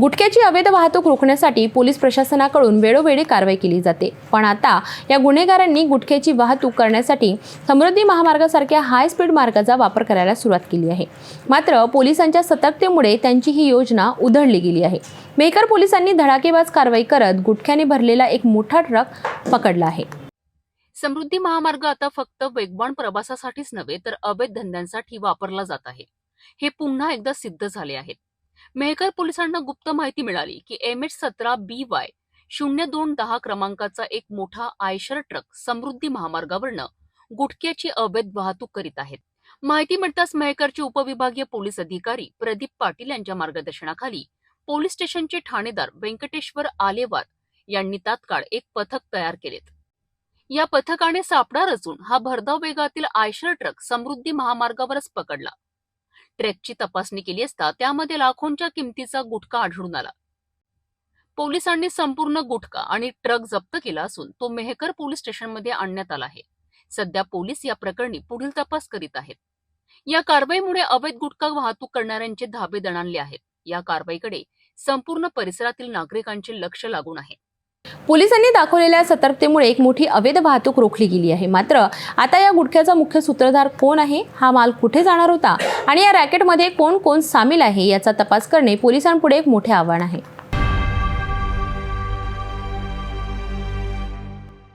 गुटख्याची अवैध वाहतूक रोखण्यासाठी पोलीस प्रशासनाकडून वेळोवेळी कारवाई केली जाते. पण आता या गुन्हेगारांनी गुटख्याची वाहतूक करण्यासाठी समृद्धी महामार्गासारख्या हाय स्पीड मार्गाचा वापर करायला सुरुवात केली आहे. मात्र पोलिसांच्या सतर्कतेमुळे त्यांची ही योजना उधळली गेली आहे. मेकर पोलिसांनी धडाकेबाज कारवाई करत गुटख्याने भरलेला एक मोठा ट्रक पकडला आहे. समृद्धी महामार्ग आता फक्त वेगवान प्रवासासाठीच नव्हे तर अवैध धंद्यांसाठी वापरला जात आहे. हे पुन्हा एकदा सिद्ध झाले आहेत. मेहकर पोलिसांना गुप्त माहिती मिळाली की एम एच सतरा बी वाय शून्य दोन दहा क्रमांकाचा एक मोठा आयशर ट्रक समृद्धी महामार्गावरनं गुटख्याची अवैध वाहतूक करीत आहेत. माहिती मिळताच मेहकरचे उपविभागीय पोलीस अधिकारी प्रदीप पाटील यांच्या मार्गदर्शनाखाली पोलीस स्टेशनचे ठाणेदार व्यंकटेश्वर आलेवार यांनी तात्काळ एक पथक तयार केलेत. या पथकाने सापडा रचून हा भरधाव वेगातील आयशर ट्रक समृद्धी महामार्गावरच पकडला. ट्रकची तपासणी केली असता त्यामध्ये लाखोंच्या किमतीचा गुटखा आढळून आला. पोलिसांनी संपूर्ण गुटखा आणि ट्रक जप्त केला असून तो मेहकर पोलीस स्टेशनमध्ये आणण्यात आला आहे. सध्या पोलीस या प्रकरणी पुढील तपास करीत आहेत. या कारवाईमुळे अवैध गुटखा वाहतूक करणाऱ्यांचे धाबे दणाणले आहेत. या कारवाईकडे संपूर्ण परिसरातील नागरिकांचे लक्ष लागून आहे. पोलिसांनी दाखवलेल्या सतर्कतेमुळे एक मोठी अवैध वाहतूक रोखली गेली आहे. मात्र आता या गुटख्याचा मुख्य सूत्रधार कोण आहे? हा माल कुठे जाणार होता? आणि या रॅकेटमध्ये कोण कोण सामील आहे? याचा तपास करणे पोलिसांपुढे एक मोठे आव्हान आहे.